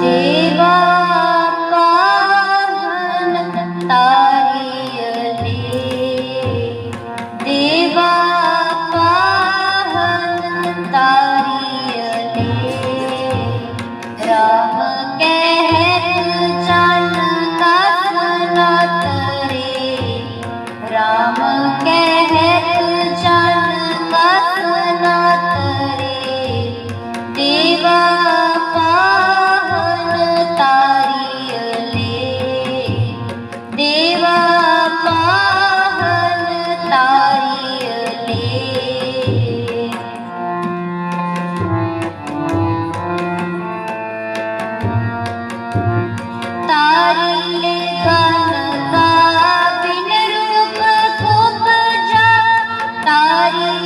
day.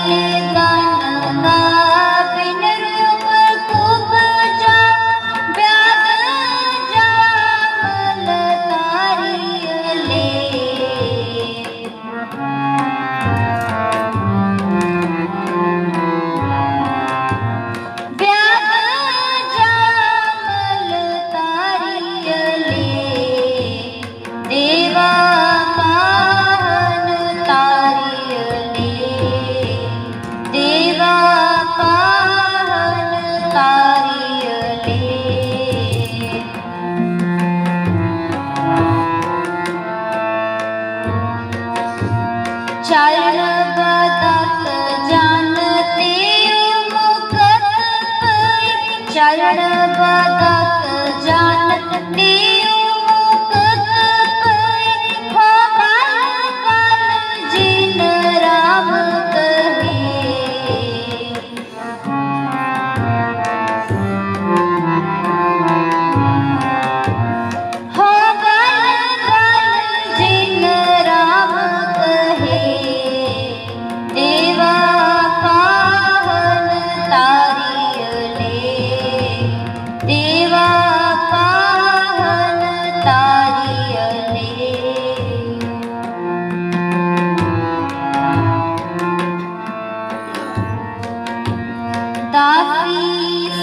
Amen. मन्दिरों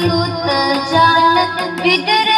सुत जानत बिदर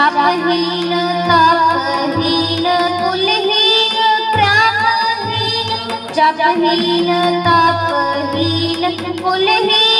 চাপহীন তাপহীন কুলহীন প্রাণহীন চাপহীন তাপহীন কুলহীন